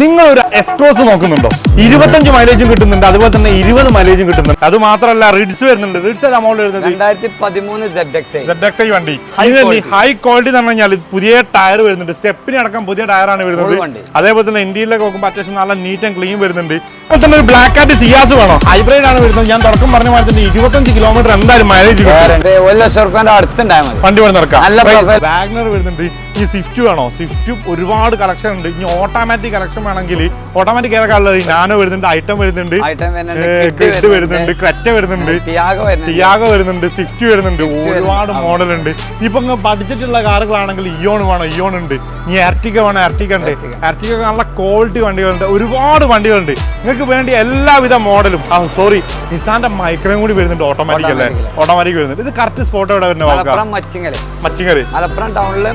നിങ്ങൾ ഒരു എക്സ്ട്രോസ് നോക്കുന്നുണ്ടോ? ഇരുപത്തഞ്ച് മൈലേജും കിട്ടുന്നുണ്ട് അതുപോലെ തന്നെ ഇരുപത് മൈലേജും കിട്ടുന്നുണ്ട്. അത് മാത്രമല്ല റിഡ്സ് വരുന്നുണ്ട്. റിഡ്സ് എമൗണ്ട് വരുന്നത്? വണ്ടി. ഹൈ ക്വാളിറ്റി എന്ന് പറഞ്ഞാൽ പുതിയ ടയർ വരുന്നുണ്ട്. സ്റ്റെപ്പിന് അടക്കം പുതിയ ടയറാണ് വരുന്നത്. അതേപോലെ തന്നെ ഇന്ത്യയിലൊക്കെ നോക്കുമ്പോൾ അത്യാവശ്യം നല്ല നീറ്റ് ആൻഡ് ക്ലീൻ വരുന്നുണ്ട്. അതുപോലെ തന്നെ ഒരു ബ്ലാക്ക് ആൻഡ് സിയാസ് വേണോ? ഹൈബ്രിഡ് ആണ് വരുന്നത്. ഞാൻ തുടക്കം പറഞ്ഞ മാതിരി തന്നെ ഇരുപത്തഞ്ച് കിലോമീറ്റർ എന്തായാലും മൈലേജ് ഒരു ലക്ഷം അടുത്തുണ്ടായാൽ വണ്ടി വേണം നടക്കാം. വാഗ്നർ വരുന്നുണ്ട്. ഈ സ്വിഫ്റ്റ് വേണോ? സ്വിഫ്റ്റ് ഒരുപാട് കളക്ഷൻ ഉണ്ട്. ഇനി ഓട്ടോമാറ്റിക് കളക്ഷൻ വേണമെങ്കിൽ ഓട്ടോമാറ്റിക് ഏതൊക്കെ നാനോ വരുന്നുണ്ട് ഐറ്റം വരുന്നുണ്ട്. Item വരുന്നുണ്ട്, Kit വരുന്നുണ്ട്. ടിയാഗോ വരുന്നുണ്ട്. ടിയാഗോ വരുന്നുണ്ട് സ്വിഫ്റ്റ് വരുന്നുണ്ട്. ഒരുപാട് മോഡൽ ഉണ്ട് ഇപ്പൊ ബഡ്ജറ്റുള്ള കാറുകളാണെങ്കിൽ ഇയോൺ വേണം ഇയോൺ ഉണ്ട്. ഇനി എർട്ടിക വേണം എർട്ടിക ഉണ്ട്. എർട്ടിക്ക എർട്ടിക നല്ല ക്വാളിറ്റി വണ്ടികളുണ്ട്. ഒരുപാട് വണ്ടികളുണ്ട്. നിങ്ങൾക്ക് വേണ്ടി എല്ലാവിധ മോഡലും. ആ സോറി നിസാന്റെ മൈക്രോയും കൂടി വരുന്നുണ്ട് ഓട്ടോമാറ്റിക് അല്ലേ. ഓട്ടോമാറ്റിക് വരുന്നുണ്ട്. ഇത് കറക്റ്റ് സ്പോട്ട് എവിടെ വരുന്ന മച്ചിങ്ങൽ. മച്ചിങ്ങൽ. മലപ്പുറം ടൗണിൽ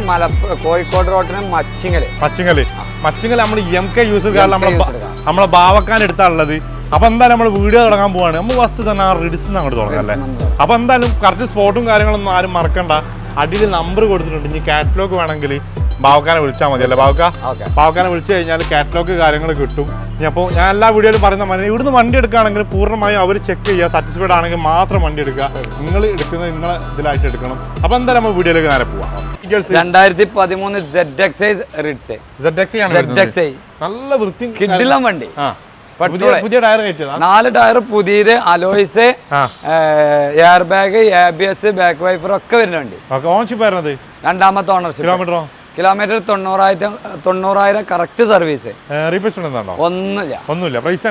കോഴിക്കോട് റോഡിന് മച്ചിങ്ങൽ. മച്ചിങ്ങൽ. മച്ചിങ്ങൽ നമ്മൾ എം കെ യൂസർ കാരണം നമ്മളെ user ബ- car. നമ്മളെ ബാവക്കാൻ എടുത്താണുള്ളത് അപ്പൊ എന്തായാലും നമ്മൾ വീഡിയോ തുടങ്ങാൻ പോവാണ്. നമ്മൾ ഫസ്റ്റ് തന്നെ ആ റിഡിസ് അങ്ങോട്ട് തുടങ്ങാം അല്ലേ? അപ്പൊ എന്തായാലും കറക്റ്റ് സ്പോട്ടും കാര്യങ്ങളൊന്നും ആരും മറക്കണ്ട. അടിയിൽ നമ്പർ കൊടുത്തിട്ടുണ്ട്. ഇനി കാറ്റലോഗ് വേണമെങ്കിൽ ബാവക്കാനെ വിളിച്ചാൽ മതി അല്ലേ ബാവക്ക ബാവക്കാനെ വിളിച്ചു കഴിഞ്ഞാൽ കാറ്റലോഗ് കാര്യങ്ങൾ കിട്ടും. അപ്പോൾ ഞാൻ എല്ലാ വീഡിയോയിലും പറയുന്ന മതി ഇവിടുന്ന് വണ്ടി എടുക്കുകയാണെങ്കിൽ പൂർണമായും അവർ ചെക്ക് ചെയ്യുക സാറ്റിസ്ഫൈഡ് ആണെങ്കിൽ മാത്രം വണ്ടി എടുക്കുക. നിങ്ങൾ എടുക്കുന്നത് നിങ്ങളെ ഇതിലായിട്ട് എടുക്കണം. അപ്പൊ എന്തായാലും നമ്മൾ വീഡിയോയിലേക്ക് നേരെ പോവാം. രണ്ടായിരത്തി പതിമൂന്ന് സെഡ് എക്സ് റിഡ്സ് ZXi ആണ് സെഡ് എക്സ് നല്ല വൃത്തി കിഡിലം വണ്ടി. പുതിയ ടയർ നാല് ടയർ പുതിയത് alloys air bag A B S back wiper ഒക്കെ വരുന്ന വണ്ടി. ഓക്കെ ഓൺഷിപ്പ് വരുന്നത് രണ്ടാമത്തെ ഓണർഷിപ്പ് കിലോമീറ്ററോ കിലോമീറ്റർ തൊണ്ണൂറായിരം തൊണ്ണൂറായിരം കറക്റ്റ് സർവീസ് റീപ്ലേസ്മെന്റ് ഒന്നുമില്ല. ഒന്നുമില്ല. പ്രൈസ്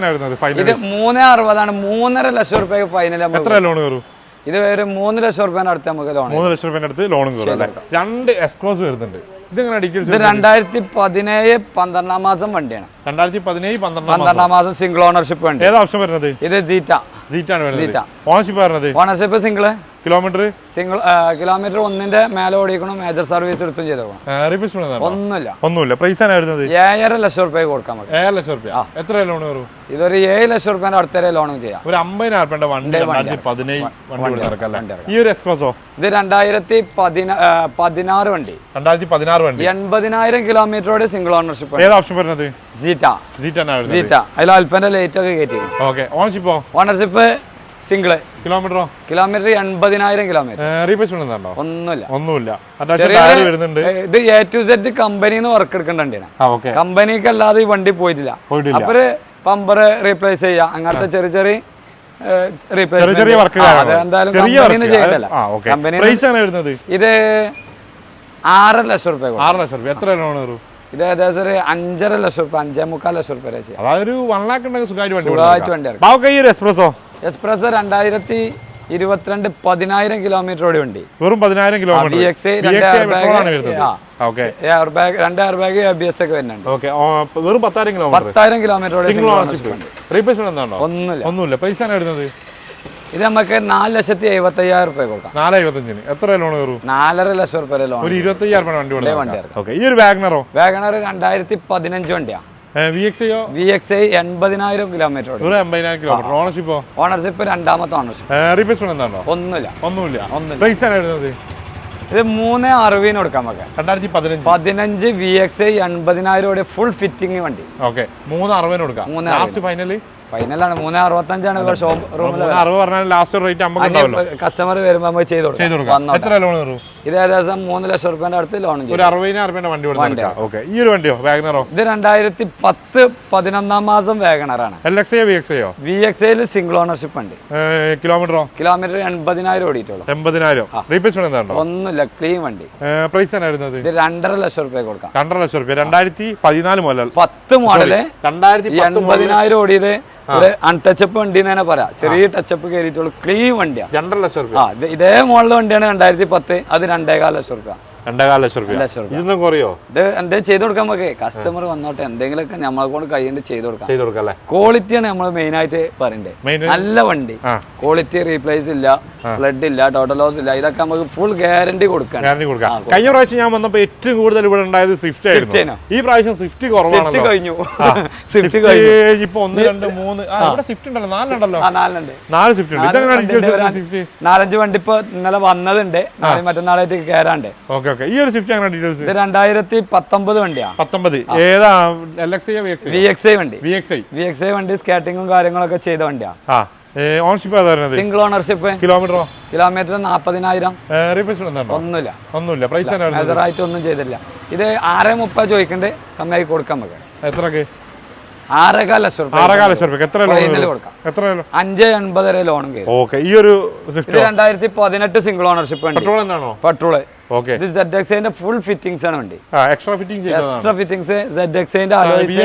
ഇത് മൂന്ന് അറുപതാണ്. മൂന്നര ലക്ഷം റുപ്യ ഫൈനൽ എത്ര ലോൺ കയറും? ഇത് ഒരു മൂന്ന് ലക്ഷം റുപ്യന്റെ അടുത്ത് നമുക്ക് ലോൺ മൂന്ന് ലക്ഷം റുപ്യന്റെ അടുത്ത് ലോൺ കയറും രണ്ട് എക്സ്ക്ലോസ് വരുന്നുണ്ട്. ഇത് രണ്ടായിരത്തി പതിനേഴ് പന്ത്രണ്ടാം മാസം വണ്ടിയാണ്. രണ്ടായിരത്തി പതിനേഴ് പന്ത്രണ്ടാം മാസം സിംഗിൾ ഓണർഷിപ്പ് ഉണ്ട് ഏതാ ഓപ്ഷൻ വരുന്നത്? ഇത് ജീറ്റ സീറ്റ് ആണ് വരുന്നത്. ഓണർഷിപ്പ് വരുന്നത് ownership single kilometre single kilometre ഒന്നിന്റെ മേലെ ഓടിക്കണം മേജർ സർവീസ് എടുത്തും എന്താണോ ഒന്നുമില്ല. ഒന്നുമില്ല. പ്രൈസ് വരുന്നത്? ഏഴര ലക്ഷം റുപ്യ കൊടുക്കാൻ ഏഴ് ലക്ഷം റുപ്യ. എത്ര ലോൺ വരും ഇതൊരു ഏഴ് ലക്ഷം റുപ്യന്റെ അടുത്തരെ ലോണും ചെയ്യാം. ഒരു അമ്പതിനായിരം റുപ്യന്റെ വണ്ടി പതിനേഴ് വണ്ടി ഈ ഒരു എക്സ്പ്രസോ ഇത് രണ്ടായിരത്തി പതിനാറ് വണ്ടി. രണ്ടായിരത്തി പതിനാറ് വണ്ടി. എൺപതിനായിരം കിലോമീറ്ററോടെ സിംഗിൾ ഓണർഷിപ്പ് ഏതാ ഓപ്ഷൻ വരുന്നത്? സീറ്റ സീറ്റ് അതിൽ അൽപ്പന്റെ ലേറ്റ് ഒക്കെ കയറ്റി. ഓക്കെ ഓണർഷിപ്പോ ഓണർഷിപ്പ് സിംഗിൾ കിലോമീറ്ററോ കിലോമീറ്റർ എൺപതിനായിരം കിലോമീറ്റർ ഒന്നുമില്ല. ഒന്നുമില്ല. ഇത് എ ടു സെറ്റ് കമ്പനിന്ന് വർക്ക് എടുക്കേണ്ട കമ്പനിക്ക് അല്ലാതെ ഈ വണ്ടി പോയിട്ടില്ല. അപ്പൊ പമ്പർ റീപ്ലേസ് ചെയ്യുക അങ്ങനത്തെ ചെറിയ ചെറിയ ഇത് ആറര ലക്ഷം റുപ്യ ആറ് ലക്ഷം റുപ്യ. എത്ര ലോൺ ഇത് ഏകദേശം ഒരു അഞ്ചര ലക്ഷം റുപ്യ അഞ്ചേ മുക്കാൽ ലക്ഷം റുപ്യ വരെ ചെയ്യാം. അതായത് ഒരു വൺ ലാക്ക് ഉണ്ടെങ്കിൽ സുഖമായിട്ട് വണ്ടി സുഖമായിട്ട് വണ്ടി ഇറക്കാം ബാക്കി ഈ ഒരു എക്സ്പ്രസോ എക്സ്പ്രസ് രണ്ടായിരത്തി ഇരുപത്തിരണ്ട് പതിനായിരം കിലോമീറ്റർ ഓടി വണ്ടി. വെറും പതിനായിരം കിലോമീറ്റർ രണ്ട് എയർ ബാഗ് രണ്ട് air bag A B S ഒക്കെ വരുന്നുണ്ട്. വെറും പത്തായിരം കിലോമീറ്റർ പത്തായിരം കിലോമീറ്റർ. റീപ്ലേസ്മെന്റ് ഒന്നുമില്ല. ഒന്നുമില്ല. പൈസ വരുന്നത് ഇത് നമുക്ക് നാല് ലക്ഷത്തി എഴുപത്തി അയ്യായിരം റുപ്യ കൊടുക്കാം. നാല് എഴുപത്തഞ്ചിന്. എത്ര ലോൺ കയറും? നാലര ലക്ഷം റുപ്യ ലോൺ ഒരു ഇരുപത്തി അയ്യായിരം വണ്ടി വണ്ടി ഓക്കെ ഈ ഒരു വാഗ്നറോ വാഗ്നർ രണ്ടായിരത്തി പതിനഞ്ച് വണ്ടിയാണ് വി എക്സ് ഐയോ വി എക്സ് ഐ എൺപതിനായിരം കിലോമീറ്റർ ഓണർഷിപ്പോ ഓണർഷിപ്പ് രണ്ടാമത്തെ ഓണർഷിപ്പ് റീപ്ലേസ്മെന്റ് എന്താണോ? ഒന്നുമില്ല. ഒന്നുമില്ല. ഒന്നുമില്ല. പ്രൈസ് ആണ് ഇത് മൂന്ന് അറുപതിന് കൊടുക്കാം നമുക്ക്. രണ്ടായിരത്തി പതിനഞ്ച്. പതിനഞ്ച് വി എക്സ് എൺപതിനായിരം ഫുൾ ഫിറ്റിംഗ് വണ്ടി. ഓക്കെ മൂന്ന് അറുപതിന് കൊടുക്കാം. മൂന്ന് ലാസ്റ്റ് ഫൈനൽ ഫൈനലാണ് മൂന്ന് അറുപത്തഞ്ചാണ് ഇപ്പോൾ ഷോറൂമിൽ റൂമിൽ മൂന്ന് അറുപത് പറഞ്ഞാൽ ലാസ്റ്റ് റേറ്റ് അമ്പത് ഉണ്ടാവല്ലോ കസ്റ്റമർ വരുമ്പോൾ നമുക്ക് ചെയ്ത് കൊടുക്കാം. എത്ര ലോൺ ഇത് ഏകദേശം മൂന്ന് ലക്ഷം റുപ്യന്റെ അടുത്ത് ലോൺ ചെയ്യും ഒരു അറുപതിനായിരം രൂപയുടെ വണ്ടി കൊടുക്കാം ഓക്കെ. ഈ ഒരു വണ്ടിയോ? വാഗ്നറോ ഇത് രണ്ടായിരത്തി പത്ത് പതിനൊന്നാം മാസം വാഗണറാണ് എൽ എക്സ് ഐയോ വി എക്സ് ഐയോ വി എക്സ് ഐയിൽ സിംഗിൾ ഓണർഷിപ്പ് ഉണ്ട്. കിലോമീറ്ററോ കിലോമീറ്റർ എൺപതിനായിരം ഓടിയിട്ടുള്ളൂ. എൺപതിനായിരം. റീപ്ലേസ്മെന്റ് ഒന്നുമില്ല ക്ലീൻ വണ്ടി. പ്രൈസ് ഇത് രണ്ടര ലക്ഷം റുപ്യ കൊടുക്കാം. രണ്ടര ലക്ഷം രൂപ രണ്ടായിരത്തി പതിനാല് മുതൽ. പത്ത് മോഡൽ രണ്ടായിരത്തി എൺപതിനായിരം ഓടിയത് ഒരു അൺടച്ചപ്പ് വണ്ടി എന്ന് തന്നെ പറയാം. ചെറിയ ടച്ചപ്പ് കയറിയിട്ടുള്ള ക്ലീൻ വണ്ടിയാണ് രണ്ടര ലക്ഷം ആ ഇതേ മോഡൽ വണ്ടിയാണ് രണ്ടായിരത്തി പത്ത്. അത് രണ്ടേകാല ലക്ഷം റുപ്യ. രണ്ടേകാല ലക്ഷം ഇതൊന്നും കുറയോ? ഇത് എന്തേ ചെയ്ത് കൊടുക്കാൻ നമുക്ക് കസ്റ്റമർ വന്നോട്ടെ. എന്തെങ്കിലുമൊക്കെ നമ്മളെ കൊണ്ട് കയ്യിൽ ചെയ്ത് കൊടുക്കാം. ചെയ്ത് കൊടുക്കാം ക്വാളിറ്റിയാണ് നമ്മൾ മെയിൻ ആയിട്ട് പറയണ്ടേ. നല്ല വണ്ടി. ക്വാളിറ്റി റീപ്ലേസ് ഇല്ല ഫ്ലഡ് ഇല്ല ടോട്ടൽ ലോസ് ഇല്ല. ഇതൊക്കെ നമുക്ക് ഫുൾ ഗ്യാരണ്ടി കൊടുക്കണം. ഗ്യാരണ്ടി കൊടുക്കാം. കഴിഞ്ഞ പ്രാവശ്യം ഞാൻ വന്നപ്പോൾ ഏറ്റവും കൂടുതൽ ഇവിടെ ഉണ്ടായത് സ്വിഫ്റ്റ് ആയിരുന്നോ? ഈ പ്രാവശ്യം സ്വിഫ്റ്റ് കുറവാണല്ലോ. കഴിഞ്ഞു. സ്വിഫ്റ്റ് കഴിഞ്ഞു. ഇപ്പൊ ഒന്ന് രണ്ട് മൂന്ന്. ഇവിടെ സ്വിഫ്റ്റ് ഉണ്ടല്ലോ. നാലുണ്ടല്ലോ നാലുണ്ട്. നാല് സ്വിഫ്റ്റ് ഉണ്ട്. നാലഞ്ച് വണ്ടി ഇപ്പൊ ഇന്നലെ വന്നതുണ്ട്. നാളെ മറ്റന്നാളായിട്ട് കയറാണ്ട് ഓക്കെ. ഓക്കെ ഈ ഒരു സ്വിഫ്റ്റ് എങ്ങനെ ഡീറ്റെയിൽസ് ഇത് രണ്ടായിരത്തി പത്തൊമ്പത് വണ്ടിയാ. പത്തൊമ്പത്. ഏതാ L X I V X V X I വണ്ടി. V X I V X I വണ്ടി സ്കാറ്റിങ്ങും കാര്യങ്ങളൊക്കെ ചെയ്ത വണ്ടിയാ. ആ വരുന്നത്? സിംഗിൾ ഓണർഷിപ്പ് കിലോമീറ്ററോ കിലോമീറ്റർ നാപ്പതിനായിരം. ഒന്നുമില്ല. ഒന്നുമില്ല. പ്രൈസ് ഒന്നും ചെയ്തില്ല. ഇത് ആറ് മുപ്പത് ചോദിക്കണ്ടേ. കമ്മിയായി കൊടുക്കാൻ നമുക്ക്. എത്രക്ക്? ആറേകാൽ ലക്ഷം റുപ്യ ആറേകാല ലക്ഷം രൂപ എത്ര ലോൺ കൊടുക്കാം. എത്ര അഞ്ച് എൺപത് വരെ. ലോണും ഓക്കെ ഈ ഒരു രണ്ടായിരത്തി പതിനെട്ട് സിംഗിൾ ഓണർഷിപ്പ് പെട്രോൾ എന്താണോ? പെട്രോൾ. ഓക്കെ. ഇത് സെഡ് എക്സൈന്റെ ഫുൾ ഫിറ്റിംഗ്സ് ആണ് വണ്ടി എക്സ്ട്രാ എക്സ്ട്രാ ഫിറ്റിംഗ്സ് സെഡ് എക്സൈന്റെ അലോയ്സ്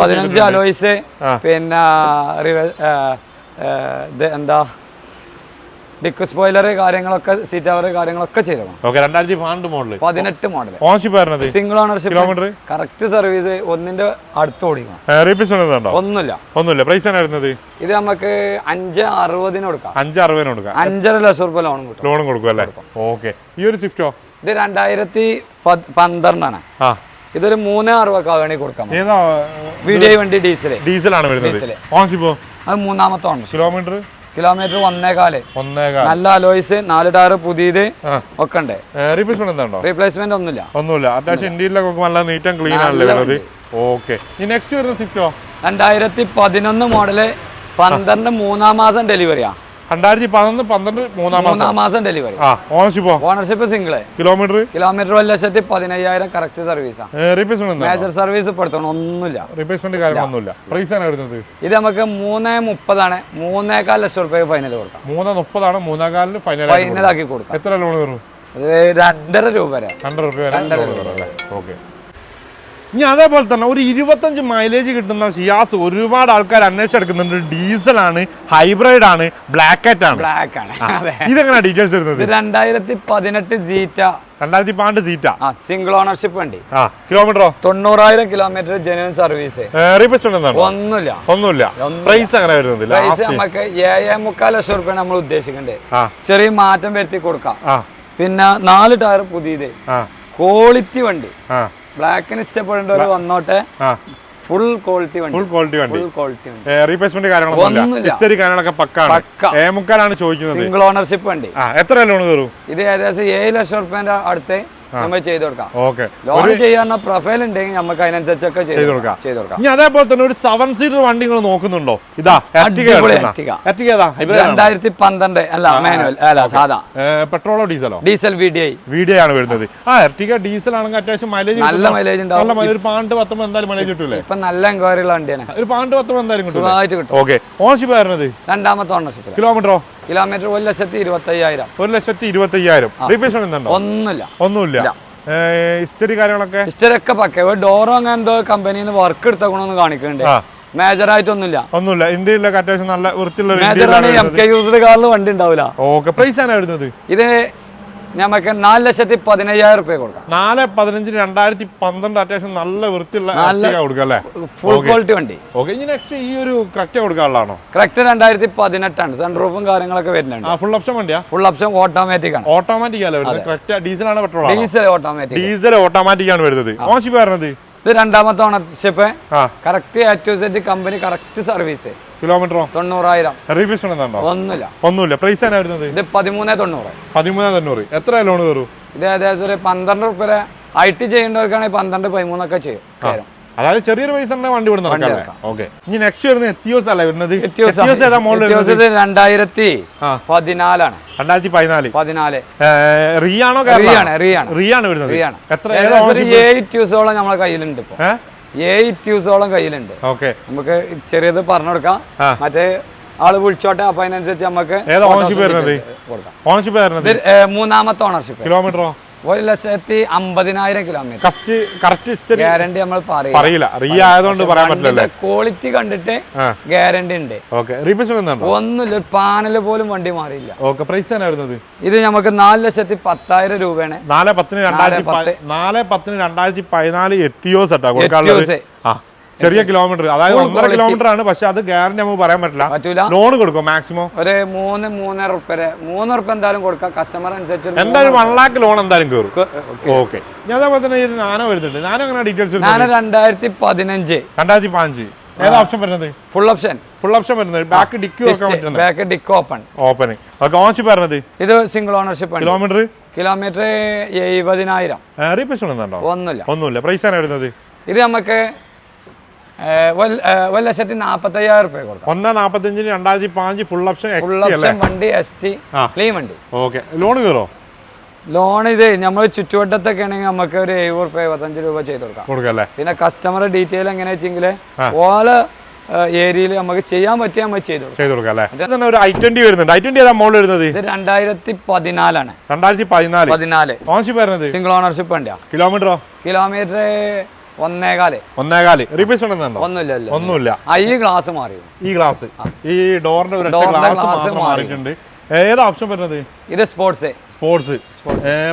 പതിനഞ്ച് അലോയ്സ് പിന്നെ എന്താ? ഡിക്ക് സ്പോയിലർ കാര്യങ്ങളൊക്കെ സീറ്റ് അവർ കാര്യങ്ങളൊക്കെ ചെയ്തോളാം ഓക്കെ രണ്ടായിരത്തി പന്ത്രണ്ട് മോഡൽ പതിനെട്ട് മോഡൽ വരുന്നത് single ownership kilometre correct service ഒന്നിന്റെ അടുത്ത് ഓടിക്കണം. ഒന്നുമില്ല. ഒന്നുമില്ല. പ്രൈസ് വരുന്നത്? ഇത് നമുക്ക് അഞ്ച് അറുപതിന് കൊടുക്കാം. അഞ്ച് അറുപതിന് കൊടുക്കാം. അഞ്ചര ലക്ഷം രൂപ ലോൺ കൊടുക്കും ലോണും കൊടുക്കും അല്ലേ? ഓക്കെ ഈ ഒരു സ്വിഫ്റ്റോ ഇത് രണ്ടായിരത്തി പന്ത്രണ്ടാണ്. ഇതൊരു മൂന്ന് അറുപതൊക്കെ വേണമെങ്കിൽ കൊടുക്കാം വീഡിയോ വണ്ടി ഡീസൽ. ഡീസലാണ് വരുന്നത്. ഓൺഷിപ്പോ അത് മൂന്നാമത്തെ ഓണർഷിപ്പ് കിലോമീറ്റർ കിലോമീറ്റർ ഒന്നേകാൽ. ഒന്നേകാൽ നല്ല അലോയ്സ് നാല് ടയർ പുതിയത് ഒക്കെ ഉണ്ട്. റീപ്ലേസ്മെന്റ് എന്താണ്ടോ റീപ്ലേസ്മെന്റ് ഒന്നുമില്ല. ഒന്നുമില്ല. അത്യാവശ്യം ഇന്ത്യയിലൊക്കെ നല്ല നീറ്റ് ആൻഡ് ക്ലീൻ ആണല്ലേ വരുന്നത്. ഓക്കെ. നെക്സ്റ്റ് വരുന്ന സ്വിഫ്റ്റോ രണ്ടായിരത്തി പതിനൊന്ന് മോഡൽ പന്ത്രണ്ട് മൂന്നാം മാസം ഡെലിവറിയാ രണ്ടായിരത്തി പതിനൊന്ന് പന്ത്രണ്ട് മൂന്നാം മാസം. ഡെലിവറി ആ ഓണർഷിപ്പോ ഓണർഷിപ്പ് സിംഗിൾ കിലോമീറ്റർ കിലോമീറ്റർ ഒരു ലക്ഷത്തി പതിനയ്യായിരം കറക്റ്റ് സർവീസാ റീപ്ലേസ്മെന്റ് മേജർ സർവീസ് ഒന്നുമില്ല. റീപ്ലേസ്മെന്റ് കാര്യമൊന്നുമില്ല പ്രൈസ് ആണ് വരുന്നത്? ഇത് നമുക്ക് മൂന്ന് മുപ്പതാണ്. മൂന്നേകാൽ ലക്ഷം റുപ്യ ഫൈനൽ കൊടുക്കാം. മൂന്ന് മുപ്പതാണ് മൂന്നേകാലിന് ഫൈനൽ ഫൈനൽ ആക്കി കൊടുക്കാം. എത്ര ലോൺ വരും രണ്ടര രൂപ വരെ. രണ്ടര രൂപ വരെ രൂപ ഓക്കെ ഇനി അതേപോലെ തന്നെ ഒരു ഇരുപത്തഞ്ച് മൈലേജ് കിട്ടുന്ന ഷിയാസ് ഒരുപാട് ആൾക്കാർ അന്വേഷിച്ചെടുക്കുന്നുണ്ട് ഡീസലാണ് ഹൈബ്രിഡ് ആണ് ബ്ലാക്ക് ആണ് ബ്ലാക്ക് ആണ് ഇതെങ്ങനെയാണ് ഇതെങ്ങനെ ഡീറ്റെയിൽസ് വരുന്നത് രണ്ടായിരത്തി പതിനെട്ട് ജീറ്റ. രണ്ടായിരത്തി പന്ത്രണ്ട് സീറ്റ സിംഗിൾ ഓണർഷിപ്പ് വണ്ടി കിലോമീറ്ററോ തൊണ്ണൂറായിരം കിലോമീറ്റർ ജെനുവൻ സർവീസ് ഒന്നുമില്ല. ഒന്നുമില്ല. പ്രൈസ് അങ്ങനെ വരുന്നില്ല. പ്രൈസ് നമുക്ക് ഏഴേ മുക്കാൽ ലക്ഷം റുപ്യ നമ്മൾ ഉദ്ദേശിക്കണ്ടേ. ചെറിയ മാറ്റം വരുത്തി കൊടുക്കാം. പിന്നെ നാല് ടയർ പുതിയത്. ക്വാളിറ്റി വണ്ടി. ബ്ലാക്കിന് ഇഷ്ടപ്പെടേണ്ടവർ വന്നോട്ടെ. ഫുൾ ക്വാളിറ്റി ഫുൾ ക്വാളിറ്റി വണ്ടി. ഫുൾ ക്വാളിറ്റി വണ്ടി റീപ്ലേസ്മെന്റ് കാര്യങ്ങളൊന്നുമില്ല. ഹിസ്റ്ററി കാര്യങ്ങളൊക്കെ പക്കാണ്. പക്ക. ഏ ചോദിക്കുന്നത്. സിംഗിൾ ഓണർഷിപ്പ് വണ്ടി. എത്ര ലോൺ കയറും ഇത് ഏകദേശം ഏഴ് ലക്ഷം റുപ്യന്റെ അടുത്ത്. നമ്മൾ ചെയ്ത് കൊടുക്കാം. ഓക്കെ. ലോൺ ചെയ്യാൻ പ്രൊഫൈൽ ഉണ്ടെങ്കിൽ നമുക്ക് അതിനനുസരിച്ചൊക്കെ ചെയ്ത് കൊടുക്കാം. ചെയ്ത് കൊടുക്കാം. ഇനി അതേപോലെ തന്നെ ഒരു സെവൻ സീറ്റർ വണ്ടി നിങ്ങൾ നോക്കുന്നുണ്ടോ? ഇതാ രണ്ടായിരത്തി പന്ത്രണ്ട് അല്ല മാനുവൽ അല്ല സാധാ. പെട്രോളോ ഡീസലോ? Diesel V D I video ആണ് വരുന്നത്. ആ എർട്ടിക ഡീസൽ ആണെങ്കിൽ അത്യാവശ്യം മൈലേജ് നല്ല മൈലേജ് ഉണ്ടാവും. ഒരു പാണ്ട് പത്തുമ്പോൾ എന്തായാലും മൈലേജ് കിട്ടൂലേ? ഇപ്പൊ നല്ല എൻക്വയറി ഉള്ള വണ്ടിയാണ്. ഒരു പാണ്ട് പത്തുമ്പോൾ എന്തായാലും കിട്ടും. ഓക്കെ. ഓണർഷിപ്പ് വരുന്നത്? രണ്ടാമത്തെ ഓണർഷിപ്പ് കിലോമീറ്ററോ കിലോമീറ്റർ ഒരു ലക്ഷത്തി ഇരുപത്തി അയ്യായിരം ഒരു ലക്ഷത്തി ഇരുപത്തി അയ്യായിരം ഒന്നുമില്ല. ഒന്നുമില്ല. ഹിസ്റ്ററി കാര്യങ്ങളൊക്കെ? ഹിസ്റ്ററൊക്കെ പക്ക. പക്കെ ഡോറോ അങ്ങനെ എന്തോ കമ്പനിയിൽ നിന്ന് വർക്ക് എടുത്തക്കണമെന്ന് കാണിക്കുന്നുണ്ട്. മേജർ ആയിട്ടൊന്നുമില്ല. ഒന്നുമില്ല. ഇന്ത്യയിലൊക്കെ അത്യാവശ്യം നല്ല വൃത്തിയുള്ള വണ്ടി ഉണ്ടാവില്ല. ഓക്കെ പ്രൈസ് ആണ് വരുന്നത്? ഇത് നമുക്ക് നാല് ലക്ഷത്തി പതിനയ്യായിരം റുപ്യ കൊടുക്കാം. നാല് പതിനഞ്ചിന് രണ്ടായിരത്തി പന്ത്രണ്ട് അത്യാവശ്യം നല്ല വൃത്തിയുള്ള കൊടുക്കാം അല്ലേ? ഫുൾ ക്വാളിറ്റി വണ്ടി. ഓക്കെ ഇനി നെക്സ്റ്റ് ഈ ഒരു കറക്റ്റ് കൊടുക്കാനുള്ളതാണോ? കറക്റ്റ് രണ്ടായിരത്തി പതിനെട്ടാണ്. സൺറൂഫും കാര്യങ്ങളൊക്കെ വരുന്നുണ്ട്. ഫുൾ ഓപ്ഷൻ വണ്ടിയാ? ഫുൾ ഓപ്ഷൻ ഓട്ടോമാറ്റിക് ആണ്. ഓട്ടോമാറ്റിക് അല്ലേ വരുന്നത്? കറക്റ്റ് ഡീസൽ ആണ് petrol diesel automatic diesel automatic ആണ് വരുന്നത്. വരുന്നത് ഇത് രണ്ടാമത്തെ ഓണർഷിപ്പ് കറക്റ്റ് ആറ്റോസെറ്റ് സെറ്റ് കമ്പനി കറക്റ്റ് സർവീസ് കിലോമീറ്ററോ? തൊണ്ണൂറായിരം. റീപ്ലേസ്മെന്റ് ഉണ്ടോ ഒന്നുമില്ല. ഒന്നുമില്ല. പ്രൈസ് ആണ് വരുന്നത്? ഇത് പതിമൂന്ന് തൊണ്ണൂറ്. പതിമൂന്ന് തൊണ്ണൂറ്. എത്ര ലോൺ കയറും? ഇത് ഏകദേശം ഒരു പന്ത്രണ്ട് റുപ്യ ഐ ടി ചെയ്യേണ്ടവർക്കാണെങ്കിൽ പന്ത്രണ്ട് പതിമൂന്നൊക്കെ ചെയ്യും. അതായത് ചെറിയൊരു പൈസ ഉണ്ടെങ്കിൽ വണ്ടി ഇവിടെ നടക്കാം. ഓക്കെ ഇനി നെക്സ്റ്റ് വരുന്നത് എത്തിയോസ് അല്ല വരുന്നത്? എത്തിയോസ് ഏതാ മോഡൽ രണ്ടായിരത്തി. പതിനാലാണ്. രണ്ടായിരത്തി പതിനാല്. പതിനാല്. റീ ആണോ റീ ആണ് റീ ആണ് റീ ആണ് വരുന്നത് റീ എത്ര ഏഴ് ട്യൂസോളം നമ്മളെ കയ്യിലുണ്ട് ഇപ്പൊ. ഏഴ് ട്യൂസോളം കയ്യിലുണ്ട്. ഓക്കെ നമുക്ക് ചെറിയത് പറഞ്ഞു കൊടുക്കാം. മറ്റേ ആൾ വിളിച്ചോട്ടെ അപ്പൊ അതിനനുസരിച്ച് നമുക്ക് ഓണർഷിപ്പ് ഓണർഷിപ്പ് മൂന്നാമത്തെ ഓണർഷിപ്പ് കിലോമീറ്ററോ ഒരു ലക്ഷത്തി അമ്പതിനായിരം കിലോമീറ്റർ ഗ്യാരണ്ടി നമ്മൾ പറയില്ല. ആയതുകൊണ്ട് പറയാൻ ക്വാളിറ്റി കണ്ടിട്ട് ഗ്യാരണ്ടി ഉണ്ട്. ഒന്നുമില്ല ഒരു പാനൽ പോലും വണ്ടി മാറിയില്ല. പ്രൈസ് ഇത് നമുക്ക് നാല് ലക്ഷത്തി പത്തായിരം രൂപയാണ്. നാല് പത്തിന് രണ്ടായിരത്തി പത്ത്. നാല് പത്തിന് രണ്ടായിരത്തി പതിനാല് എത്തിയോസ് എത്തിയോസ്. ചെറിയ കിലോമീറ്റർ അതായത് ഒന്നര. കിലോമീറ്റർ ആണ് പക്ഷെ അത് ഗ്യാരണ്ടി നമുക്ക് പറയാൻ പറ്റില്ല. പറ്റൂല. ലോൺ കൊടുക്കും മാക്സിമം ഒരു മൂന്ന് മൂന്നര ഉറുപ്പ്യ മൂന്ന് ഉറുപ്പ്യ എന്തായാലും കൊടുക്കാം. കസ്റ്റമർ അനുസരിച്ച് ഒരു എന്തായാലും വൺ ലാക്ക് ലോൺ എന്തായാലും കയറും ഓക്കെ. ഞാൻ അതേപോലെ തന്നെ ഈ നാനോ വരുന്നുണ്ട്. നാനോ അങ്ങനെ ഡീറ്റെയിൽസ് ഞാൻ രണ്ടായിരത്തി പതിനഞ്ച് രണ്ടായിരത്തി പതിനഞ്ച് ഏതാ ഓപ്ഷൻ വരുന്നത്? ഫുൾ ഓപ്ഷൻ ഫുൾ ഓപ്ഷൻ വരുന്നത്. ബാക്ക് ഡിക്കി ബാക്ക് ഡിക്ക് ഓപ്പൺ ഓപ്പൺ ഓക്കെ ഓൺഷിപ്പ് വരുന്നത് ഇത് സിംഗിൾ ഓണർഷിപ്പ് ആണ്. കിലോമീറ്റർ കിലോമീറ്റർ എഴുപതിനായിരം. ഉണ്ടോ? ഒന്നുമില്ല. ഒന്നുമില്ല. പ്രൈസ് ആണ് വരുന്നത്? ഇത് നമുക്ക് ഒരു- ലക്ഷത്തി നാപ്പത്തി അയ്യായിരം റുപ്യ കൊടുക്കാം. ഒന്ന് നാപ്പത്തഞ്ചിന് രണ്ടായിരത്തി പാഞ്ച് ഫുൾ ഓപ്ഷൻ ഫുൾ ഓപ്ഷൻ വണ്ടി എസ് ടി ക്ലീൻ വണ്ടി. ഓക്കെ ലോൺ കയറോ ലോൺ ഇത് നമ്മൾ ചുറ്റുവട്ടത്തൊക്കെ ആണെങ്കിൽ നമുക്ക് ഒരു എഴുപത് റുപ്യ എഴുപത്തഞ്ച് രൂപ ചെയ്ത് കൊടുക്കാം. കൊടുക്കല്ലേ പിന്നെ കസ്റ്റമർ ഡീറ്റെയിൽ എങ്ങനെ വെച്ചെങ്കിൽ. ഓല ഏരിയയിൽ നമുക്ക് ചെയ്യാൻ പറ്റിയ നമ്മൾ ചെയ്തു ചെയ്തു കൊടുക്കാം ഒരു ഐ ട്വന്റി വരുന്നുണ്ട്. ഐ ട്വന്റി ഏതാ മോളിൽ വരുന്നത്? ഇത് രണ്ടായിരത്തി പതിനാലാണ് രണ്ടായിരത്തി പതിനാല്. പതിനാല് ഓണർഷിപ്പ് വരുന്നത് സിംഗിൾ ഓണർഷിപ്പ് വണ്ടിയാ കിലോമീറ്ററോ കിലോമീറ്റർ ഒന്നേകാൽ. ഒന്നേകാൽ. ഒന്നുമില്ല ഈ ഗ്ലാസ് മാറി ഈ ഗ്ലാസ് ഈ ഡോറിന്റെ ഒരു ഗ്ലാസ് മാറിയിട്ടുണ്ട്. ഏതാ ഓപ്ഷൻ വരുന്നത്? ഇത് സ്പോർട്സ് സ്പോർട്സ്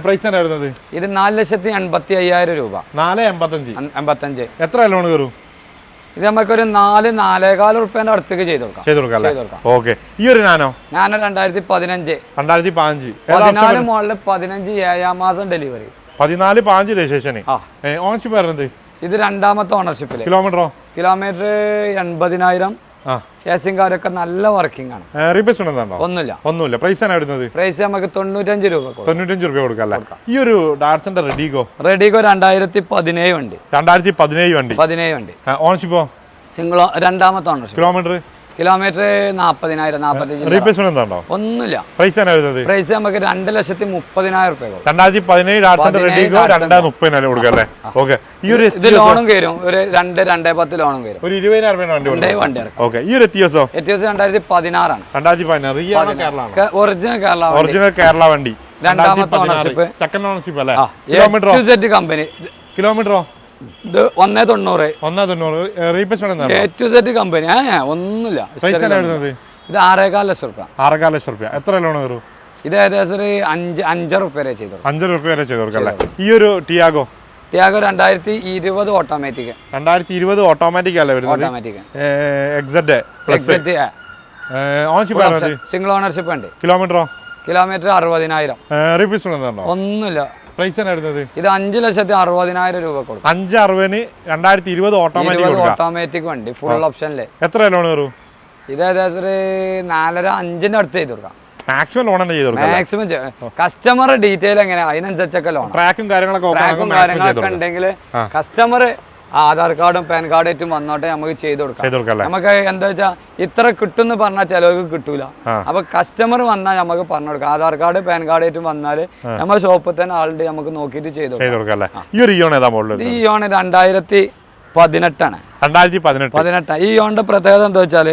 പ്രൈസ് വരുന്നത്? ഇത് നാല് ലക്ഷത്തി എൺപത്തി അയ്യായിരം രൂപ. നാല് എൺപത്തഞ്ച്. എൺപത്തഞ്ച്. എത്ര ലോൺ കയറും? ഇത് നമുക്കൊരു നാല് നാലേകാൽ റുപ്യന്റെ അടുത്തേക്ക് ചെയ്ത് കൊടുക്കാം. ചെയ്ത് കൊടുക്കാം ഓക്കെ. ഈ ഒരു നാനോ? നാനോ രണ്ടായിരത്തി പതിനഞ്ച് രണ്ടായിരത്തി പതിനഞ്ച് പതിനാല് മോളിൽ പതിനഞ്ച് ഏഴാം മാസം ഡെലിവറി പതിനാല് പതിനഞ്ച് രജിസ്ട്രേഷൻ ഓൺഷിപ്പ് വരുന്നത്? ഇത് രണ്ടാമത്തെ ഓണർഷിപ്പിൽ കിലോമീറ്ററോ? കിലോമീറ്റർ എൺപതിനായിരം. ഏസിയും കാര്യമൊക്കെ നല്ല വർക്കിംഗ് ആണ്. റീപ്ലേസ്മെന്റ് ഒന്നുമില്ല. ഒന്നുമില്ല. പ്രൈസ് ആണ് വരുന്നത്? പ്രൈസ് നമുക്ക് തൊണ്ണൂറ്റഞ്ച് രൂപ തൊണ്ണൂറ്റഞ്ച് രൂപ കൊടുക്കാം ഈ ഒരു ഡാറ്റ്സിന്റെ റെഡിഗോ റെഡിഗോ രണ്ടായിരത്തി പതിനേഴ് വണ്ടി. രണ്ടായിരത്തി പതിനേഴ് വണ്ടി. പതിനേഴ് വണ്ടി. ഓണർഷിപ്പോ സിംഗിൾ രണ്ടാമത്തെ ഓണർഷിപ്പ് കിലോമീറ്റർ കിലോമീറ്റർ ഉണ്ടെന്നുണ്ടോ ഒന്നുമില്ല. പ്രൈസ് പ്രൈസ് നമുക്ക് രണ്ട് ലക്ഷത്തി മുപ്പതിനായിരം റുപ്യ രണ്ടായിരത്തി പതിനേഴ് ഓക്കെ ഈ ഒരു ഇത് ലോണും കയറും ഒരു രണ്ട് രണ്ടേ പത്ത് ലോണും കയറും ഒരു ഇരുപതിനായിരം രൂപ വണ്ടി ഓക്കെ ഈ ഒരു എത്തിയോസോ എറ്റിയോസ് രണ്ടായിരത്തി പതിനാറാണ് രണ്ടായിരത്തി പതിനാറ്. ഒറിജിനൽ കേരള. ഒറിജിനൽ കേരള വണ്ടി. രണ്ടാമത്തെ ownership. സെക്കൻഡ് ഓണർഷിപ്പ് അല്ലേ? കമ്പനി കിലോമീറ്ററോ ഇത് ഒന്നേ തൊണ്ണൂറ്. ഒന്നാ തൊണ്ണൂറ്. റീപേസ് എ ടു സെറ്റ് കമ്പനി ഏ ഒന്നുമില്ല. ഇത് ആറേകാൽ ലക്ഷം റുപ്യ. ആറേകാൽ ലക്ഷം റുപ്യ. എത്ര ലോൺ കയറും? ഇത് ഏകദേശം ഒരു അഞ്ച് അഞ്ചര റുപ്യ വരെ ചെയ്തു അഞ്ചര റുപ്യ വരെ ചെയ്ത് ഈ ഒരു ടിയാഗോ? ടിയാഗോ രണ്ടായിരത്തി ഇരുപത് ഓട്ടോമാറ്റിക് രണ്ടായിരത്തി ഇരുപത് ഓട്ടോമാറ്റിക് അല്ലേ വരുന്നത്? ഓട്ടോമാറ്റിക് എക്സെറ്റ് സിംഗിൾ ഓണർഷിപ്പ് ഉണ്ട്. കിലോമീറ്ററോ കിലോമീറ്റർ അറുപതിനായിരം. ഒന്നുമില്ല. പ്രൈസ് വരുന്നത് ഇത് അഞ്ചു ലക്ഷത്തി അറുപതിനായിരം രൂപ കൊടുക്കും. അഞ്ച് അറുപതിന് രണ്ടായിരത്തി ഇരുപത് ഓട്ടോമാറ്റിക് ഓട്ടോമാറ്റിക് വണ്ടി ഫുൾ ഓപ്ഷനിൽ എത്ര ലോൺ കയറും? ഇത് ഏകദേശം ഒരു നാലര അഞ്ചിന്റെ അടുത്ത് ചെയ്ത് കൊടുക്കാം. മാക്സിമം ലോൺ ചെയ്ത് മാക്സിമം കസ്റ്റമർ ഡീറ്റെയിൽ എങ്ങനെയാ? അതിനനുസരിച്ചൊക്കെ ലോൺ ട്രാക്കും കാര്യങ്ങളൊക്കെ ട്രാക്കും കാര്യങ്ങളൊക്കെ ഉണ്ടെങ്കിൽ കസ്റ്റമർ ആധാർ കാർഡും പാൻ കാർഡും ആയിട്ടും വന്നോട്ടെ നമുക്ക് ചെയ്ത് കൊടുക്കാം. നമുക്ക് എന്താ വെച്ചാൽ ഇത്ര കിട്ടുമെന്ന് പറഞ്ഞാൽ ചിലവർക്ക് കിട്ടൂല. അപ്പൊ കസ്റ്റമർ വന്നാൽ നമുക്ക് പറഞ്ഞു കൊടുക്കാം. ആധാർ കാർഡ് പാൻ കാർഡ് ആയിട്ടും വന്നാൽ നമ്മുടെ ഷോപ്പിൽ തന്നെ ആളുടെ നമുക്ക് നോക്കിയിട്ട് ചെയ്ത് കൊടുക്കാം. ഈ ഇത് ഈ ഓണ് രണ്ടായിരത്തി പതിനെട്ടാണ്. രണ്ടായിരത്തി പതിനെട്ട്. പതിനെട്ടാണ്. ഈ ഓണിന്റെ പ്രത്യേകത എന്താ വെച്ചാൽ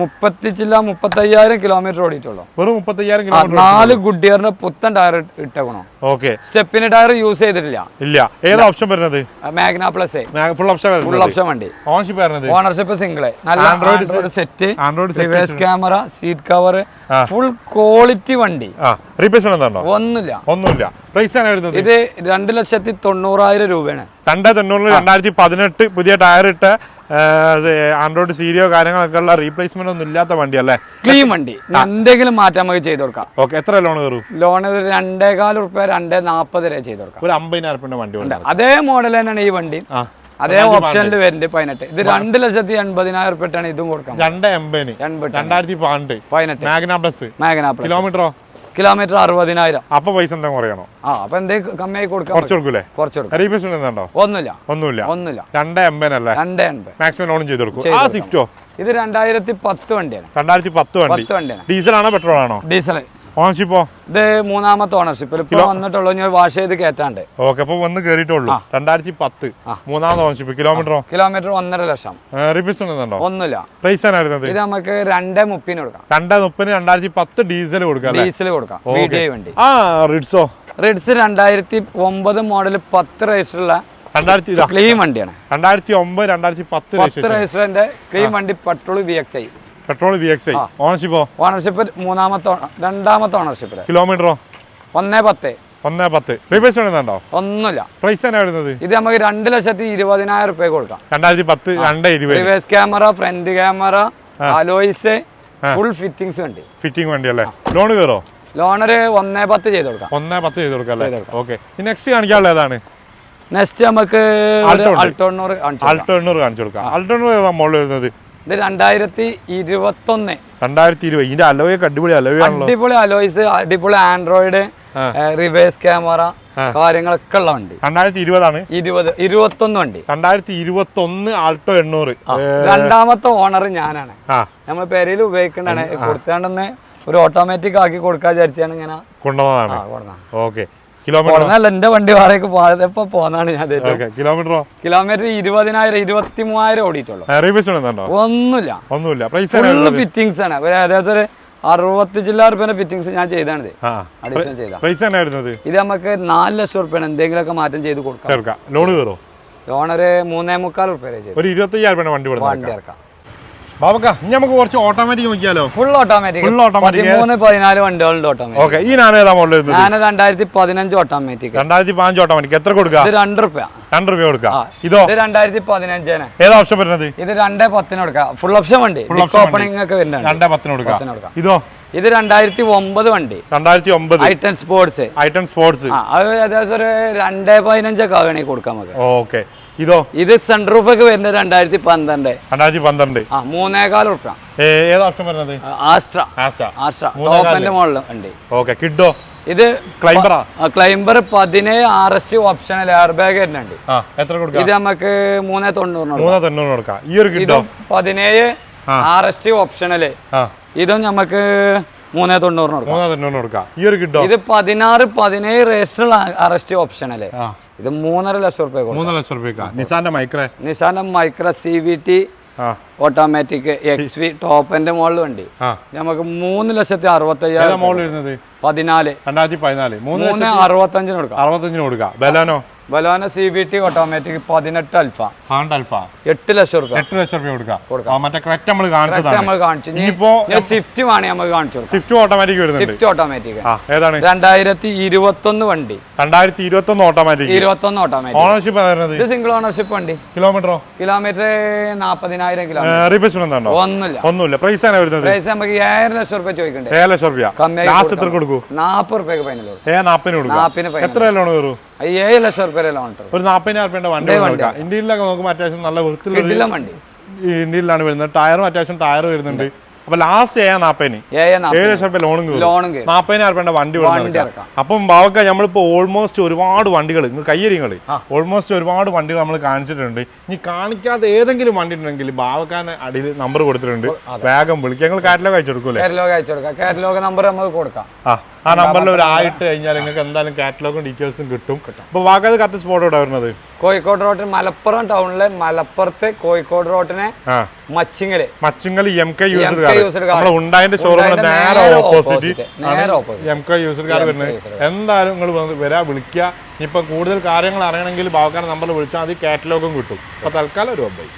മുപ്പത്തി ചില്ല മുപ്പത്തയ്യായിരം കിലോമീറ്റർ ഓടിയിട്ടുള്ളൂ. വെറും മുപ്പത്തയ്യായിരം കിലോമീറ്റർ നാല് ഗുഡിയറിന്റെ പുത്തൻ ടയർ ഇട്ടേക്കണോ. ഓക്കെ. സ്റ്റെപ്പിന് ടയർ യൂസ് ചെയ്തിട്ടില്ല. ഇല്ല. ഏത് ഓപ്ഷൻ വരുന്നത്? Magna plus full option full option വണ്ടി. ഓണർഷിപ്പ് വരുന്നത് ഓണർഷിപ്പ് സിംഗിൾ നല്ല Android set Android reverse camera seat cover full quality വണ്ടി. ഒന്നുമില്ല. ഒന്നുമില്ല. പ്രൈസ് ആണ് വരുന്നത്? ഇത് രണ്ട് ലക്ഷത്തി തൊണ്ണൂറായിരം രൂപയാണ്. രണ്ട് തൊണ്ണൂറിൽ രണ്ടായിരത്തി പതിനെട്ട് പുതിയ ടയർ ഇട്ട ആൻഡ്രോയിഡ് സീരിയോ കാര്യങ്ങളൊക്കെ ഉള്ള റീപ്ലേസ്മെന്റ് ഒന്നും ഇല്ലാത്ത വണ്ടി അല്ലേ ക്ലീൻ വണ്ടി. എന്തെങ്കിലും മാറ്റം നമുക്ക് ചെയ്ത് കൊടുക്കാം. ഓക്കെ എത്ര ലോൺ കയറും? ലോൺ ഒരു രണ്ടേകാൽ റുപ്യ രണ്ടേ നാൽപ്പത് വരെ ചെയ്ത് കൊടുക്കാം. ഒരു അമ്പതിനായിരം റുപ്യന്റെ വണ്ടി ഉണ്ട്. അതേ മോഡൽ തന്നെയാണ് ഈ വണ്ടി. അതേ ഓപ്ഷനിൽ വരുന്നുണ്ട് പതിനെട്ട്. ഇത് രണ്ട് ലക്ഷത്തി എൺപതിനായിരം റുപ്യാണ് ഇതും കൊടുക്കാം. രണ്ട് എൺപതിന്. എൺപത് രണ്ടായിരത്തി പന്ത്രണ്ട്. പതിനെട്ട്. മാഗ്ന പ്ലസ് മാഗ്ന പ്ലസ് കിലോമീറ്ററോ കിലോമീറ്റർ അറുപതിനായിരം. അപ്പൊ പൈസ എന്താ കുറയണോ? ആ അപ്പൊ എന്തേ കമ്മിയായി കൊടുക്കാം കുറച്ച് കൊടുക്കൂലേ? കുറച്ച് കൊടുക്കാം. റീപ്ലേസ്മെന്റ് ഒന്നുമില്ല. ഒന്നുമില്ല. ഒന്നുമില്ല. രണ്ടേ എൺപതിനല്ലേ രണ്ടേ എൺപത് മാക്സിമം ലോൺ ചെയ്ത് കൊടുക്കും. ആ. സ്വിഫ്റ്റോ ഇത് രണ്ടായിരത്തി പത്ത് വണ്ടിയാണ്. രണ്ടായിരത്തി പത്ത് വണ്ടി. പത്ത് വണ്ടിയാണ്. ഡീസൽ ആണോ പെട്രോൾ ആണോ? ഡീസൽ ഓൺഷിപ്പോ ഇത് മൂന്നാമത്തെ ഓണർഷിപ്പ് കിലോ വന്നിട്ടുള്ളൂ ഞാൻ വാഷ് ചെയ്ത് കയറ്റാണ്ട്. ഓക്കെ അപ്പൊ വന്ന് കയറിയിട്ടുള്ളൂ രണ്ടായിരത്തി പത്ത് മൂന്നാമത്തെ മൂന്നാമത് ഓണർഷിപ്പ് കിലോമീറ്ററോ കിലോമീറ്റർ ഒന്നര ലക്ഷം. റിപ്പീസ് ഉണ്ടോ ഒന്നുമില്ല. പ്രൈസ് ആണ് വരുന്നത് ഇത് നമുക്ക് രണ്ടേ മുപ്പിന് കൊടുക്കാം. രണ്ടേ മുപ്പതിന് രണ്ടായിരത്തി പത്ത് ഡീസൽ കൊടുക്കാം. ഡീസൽ കൊടുക്കാം വണ്ടി. ആ റിഡ്സോ റിഡ്സ് രണ്ടായിരത്തി ഒമ്പത് മോഡൽ പത്ത് റേസിലുള്ള രണ്ടായിരത്തി ക്ലീൻ വണ്ടിയാണ്. രണ്ടായിരത്തി ഒമ്പത് രണ്ടായിരത്തി പത്ത് പത്ത് റേസിലെ ക്ലീൻ വണ്ടി petrol V X I petrol V X I ownership മൂന്നാമത്തെ രണ്ടാമത്തെ ഓണർഷിപ്പിൽ കിലോമീറ്ററോ ഒന്നേ പത്ത്. ഒന്നേ പത്ത്. റീപ്ലേസ്മെന്റ് ഒന്നുമില്ല. പ്രൈസ് തന്നെ വരുന്നത്? ഇത് നമുക്ക് രണ്ട് ലക്ഷത്തി ഇരുപതിനായിരം റുപ്യ കൊടുക്കാം. രണ്ടായിരത്തി പത്ത് രണ്ട് ഇരുപത്. Reverse camera front camera alloys full fittings വണ്ടി. ഫിറ്റിംഗ് വണ്ടി അല്ലേ? ലോൺ കയറോ? ലോണർ ഒന്നേ പത്ത് ചെയ്ത് കൊടുക്കാം. ഒന്നേ പത്ത് ചെയ്ത് കൊടുക്കാം അല്ലേ? ഓക്കെ നെക്സ്റ്റ് കാണിക്കാനുള്ള ഏതാണ്? നെക്സ്റ്റ് നമുക്ക്. ആൾട്ടോ എണ്ണൂറ് കാണിച്ചു കൊടുക്കാം. എണ്ണൂറ് ഏതാ മോളിൽ വരുന്നത്? ഇത് രണ്ടായിരത്തി ഇരുപത്തൊന്ന് രണ്ടായിരത്തി ഇരുപത് ഇതിന്റെ അലോയൊക്കെ അടിപൊളി അലോയാണല്ലോ അടിപൊളി അലോയ്സ് അടിപൊളി ആൻഡ്രോയിഡ് റിവേഴ്സ് ക്യാമറ കാര്യങ്ങളൊക്കെ ഉള്ള വണ്ടി രണ്ടായിരത്തി ഇരുപതാണ് ഇരുപത് ഇരുപത്തൊന്ന് വണ്ടി രണ്ടായിരത്തി ഇരുപത്തി ഒന്ന് ആൾട്ടോ എണ്ണൂറ്. രണ്ടാമത്തെ ഓണർ ഞാനാണ്. നമ്മൾ പെരയിൽ ഉപയോഗിക്കേണ്ടതാണ് കൊടുത്താണ്ടെന്ന് ഒരു ഓട്ടോമാറ്റിക് ആക്കി കൊടുക്കാൻ വിചാരിച്ചാണ് ഇങ്ങനെ കൊണ്ടുവന്നതാണ്. ഓക്കെ. കിലോമീറ്റർ എന്റെ വണ്ടി വാടകയ്ക്ക് പോയപ്പോ പോന്നാണ് ഞാൻ കിലോമീറ്ററോ? കിലോമീറ്റർ ഇരുപതിനായിരം ഇരുപത്തി മൂവായിരം ഓടിയിട്ടുള്ളൂ ഫിറ്റിംഗ്സ് ഒന്നുമില്ല. ഒന്നുമില്ല. ഫുള്ള് ആണ്. ഏകദേശം ഒരു അറുപത്തി ചില്ല റുപ്യന്റെ ഫിറ്റിംഗ്സ് ഞാൻ ചെയ്താണിത് അഡീഷണൽ ചെയ്ത ഇത് നമുക്ക് നാല് ലക്ഷം റുപ്യാണ് എന്തെങ്കിലുമൊക്കെ മാറ്റം ചെയ്ത് കൊടുക്കാം. ലോൺ കയറോ ലോൺ ഒരു മൂന്നേ മുക്കാൽ റുപ്യ ഒരു ഇരുപത്തയ്യായിരം വണ്ടി വണ്ടി ഇറക്കാം. ബാബക്ക ഇനി നമുക്ക് കുറച്ച് ഓട്ടോമാറ്റിക് നോക്കിയാലോ? ഫുൾ ഓട്ടോമാറ്റിക് ഫുൾ ഓട്ടോമാറ്റിക് മൂന്ന് പതിനാല് വണ്ടികളുണ്ട് ഓട്ടോമാറ്റിക് ഓക്കെ ഈ നാണ് ഏതാ മോഡൽ വരുന്നത്? ഞാൻ രണ്ടായിരത്തി പതിനഞ്ച് ഓട്ടോമാറ്റിക് രണ്ടായിരത്തി പതിനഞ്ച് ഓട്ടോമാറ്റിക് എത്ര കൊടുക്കുക ഇത് രണ്ട് റുപ്യ. രണ്ട് രൂപ കൊടുക്കാം. ആ. ഇതോ? ഇത് രണ്ടായിരത്തി പതിനഞ്ചിന് ഏതാ ഓപ്ഷൻ വരുന്നത്? ഇത് രണ്ടേ പത്തിന് കൊടുക്കാം. ഫുൾ ഓപ്ഷൻ വണ്ടി. ഫുൾ ഓപ്പണിംഗ് ഒക്കെ വരുന്നുണ്ട്. രണ്ടേ പത്തിന് കൊടുക്കാം. പത്തിന് കൊടുക്കാം. ഇതോ? ഇത് രണ്ടായിരത്തി ഒമ്പത് വണ്ടി. രണ്ടായിരത്തി ഒമ്പത്. ഐറ്റൻ സ്പോർട്സ് ഐറ്റം സ്പോർട്സ് അത് ഏകദേശം ഒരു രണ്ടേ പതിനഞ്ചൊക്കെ ആവുകയാണെങ്കിൽ കൊടുക്കാം നമുക്ക്. ഓക്കെ ഇതോ? ഇത് സൺറൂഫ് ഒക്കെ വരുന്നത് രണ്ടായിരത്തി പന്ത്രണ്ട് രണ്ടായിരത്തി പന്ത്രണ്ട് ആ മൂന്നേകാൽ റുപ്യ ഏത് ഓപ്ഷൻ വരുന്നത്? ആസ്ട്ര. ആസ്ട്ര. ആസ്ട്ര. മൂന്നേകാൽ. മോഡൽ ഉണ്ട്. ഓക്കെ കിഡോ ഇത് ക്ലൈംബറാ ക്ലൈംബർ പതിനേഴ് R S T optional airbag വരുന്നുണ്ട്. ആ എത്ര കൊടുക്കാം? ഇത് നമുക്ക് മൂന്നേ തൊണ്ണൂറിന് തൊണ്ണൂറ് കൊടുക്കാം. ഈ ഒരു കിഡോ ഇതും പതിനേഴ്. ആർ എസ് ടി ഓപ്ഷണൽ ഇതും നമുക്ക് മൂന്നേ തൊണ്ണൂറിന് കൊടുക്കാം. ഈ ഒരു കിഡോ ഇത് പതിനാറ് പതിനേഴ് register R S T optional ഇത് മൂന്നര ലക്ഷം റുപ്യ മൂന്നര ലക്ഷം റുപ്യക്കാ നിസാന്റെ Micra? നിസാന്റെ Micra C V T automatic X V ടോപ്പിന്റെ മുകളിൽ വണ്ടി നമുക്ക് മൂന്ന് ലക്ഷത്തി അറുപത്തി അയ്യായിരം പതിനാല് രണ്ടായിരത്തി പതിനാല്. മൂന്ന് മൂന്ന് അറുപത്തഞ്ചിന് കൊടുക്കാം. അറുപത്തഞ്ചിന് കൊടുക്കാം. Baleno? Baleno C B T automatic പതിനെട്ട് അൽഫ അൽഫ എട്ട് ലക്ഷം റുപ്യ എട്ട് ലക്ഷം റുപ്യ കൊടുക്കാം. മറ്റേ ക്രെറ്റ് നമ്മൾ കാണിച്ചതാണ്. നമ്മൾ കാണിച്ചു. ഇനി ഇനിയിപ്പോ സ്വിഫ്റ്റ് വേണേ നമുക്ക് കാണിച്ചു സ്വിഫ്റ്റ് ഓട്ടോമാറ്റിക് വരുന്നുണ്ട്. സ്വിഫ്റ്റ് ഓട്ടോമാറ്റിക് ഏതാണ്? രണ്ടായിരത്തി ഇരുപത്തൊന്ന് വണ്ടി. രണ്ടായിരത്തി ഇരുപത്തി ഒന്ന് ഓട്ടോമാറ്റിക് ഇരുപത്തൊന്ന് ഓട്ടോമാറ്റിക് ഓണർഷിപ്പ് ഇത് സിംഗിൾ ഓണർഷിപ്പ് വണ്ടി. കിലോമീറ്ററോ കിലോമീറ്റർ നാപ്പതിനായിരം കിലോമീറ്റർ റീപ്ലേസ്മെന്റ് ഉണ്ടോ ഒന്നുമില്ല. ഒന്നുമില്ല. പ്രൈസ് ആണ് വരുന്നത്? പ്രൈസ് നമുക്ക് ഏഴര ലക്ഷം റുപ്യ ചോദിക്കണ്ടേ? ഏഴ് ലക്ഷം റുപ്യ കമ്മിയായി ലാസ്റ്റ് എത്ര കൊടുക്കൂ? നാപ്പത് റുപ്യക്ക് ഫൈനൽ ഏ നാപ്പിന് കൊടുക്കാം. നാപ്പിന് ഫൈനൽ എത്ര ലോൺ കയറൂ? ഏഴ് ലക്ഷം റുപ്യ ലോൺ ഒരു നാപ്പതിനായിരം റുപ്യന്റെ വണ്ടി ഇന്ത്യയിലൊക്കെ നോക്കുമ്പോൾ അത്യാവശ്യം നല്ല വൃത്തിയുള്ള കിട്ടില്ല വണ്ടി. ഇന്ത്യയിലാണ് വരുന്നത്. ടയറും അത്യാവശ്യം ടയർ വരുന്നുണ്ട്. അപ്പൊ ലാസ്റ്റ് ഏഴ് നാപ്പതിന്. ഏഴ് ലക്ഷം രൂപ ലോണും ലോണും നാപ്പതിനായിരം രൂപയുടെ വണ്ടി അപ്പം ബാവക്ക നമ്മളിപ്പോ ഓൾമോസ്റ്റ് ഒരുപാട് വണ്ടികൾ കയ്യരിങ്ങൾ ഓൾമോസ്റ്റ് ഒരുപാട് വണ്ടികൾ നമ്മൾ കാണിച്ചിട്ടുണ്ട്. ഇനി കാണിക്കാത്ത ഏതെങ്കിലും വണ്ടി ഉണ്ടെങ്കിൽ ബാവക്കാന് അടിയിൽ നമ്പർ കൊടുത്തിട്ടുണ്ട്. വേഗം വിളിക്കുക ഞങ്ങൾ കാറ്റലോഗ് അയച്ചു കൊടുക്കൂലേ കാറ്റലോഗ് അയച്ചു കൊടുക്കാം. കാറ്റലോഗ് നമ്പർ നമുക്ക് കൊടുക്കാം. ആ. ആ നമ്പറിൽ ഒരു ആയിട്ട് കഴിഞ്ഞാൽ നിങ്ങൾക്ക് എന്തായാലും കാറ്റലോഗും ഡീറ്റെയിൽസും കിട്ടും. അപ്പോൾ വാഗത് കറക്റ്റ് സ്പോട്ട് ഇവിടെ വരുന്നത്? കോഴിക്കോട് റോട്ടിന് മലപ്പുറം ടൗണിലെ മലപ്പുറത്ത് Kozhikode റോട്ടിനെ Machingal. Machingal Machingal M K user. നമ്മുടെ ഷോറൂമിന് ഉണ്ടായിന്റെ നേരെ നേരെ opposite. M K user car വരുന്നത്. എന്തായാലും നിങ്ങൾ വരാ വിളിക്കുക ഇനിയിപ്പോൾ കൂടുതൽ കാര്യങ്ങൾ അറിയണമെങ്കിൽ ബാബുക്കാരൻ നമ്പറിൽ വിളിച്ചാൽ മതി. കാറ്റലോഗും കിട്ടും. അപ്പോൾ തൽക്കാലം ഒരു ഒമ്പത്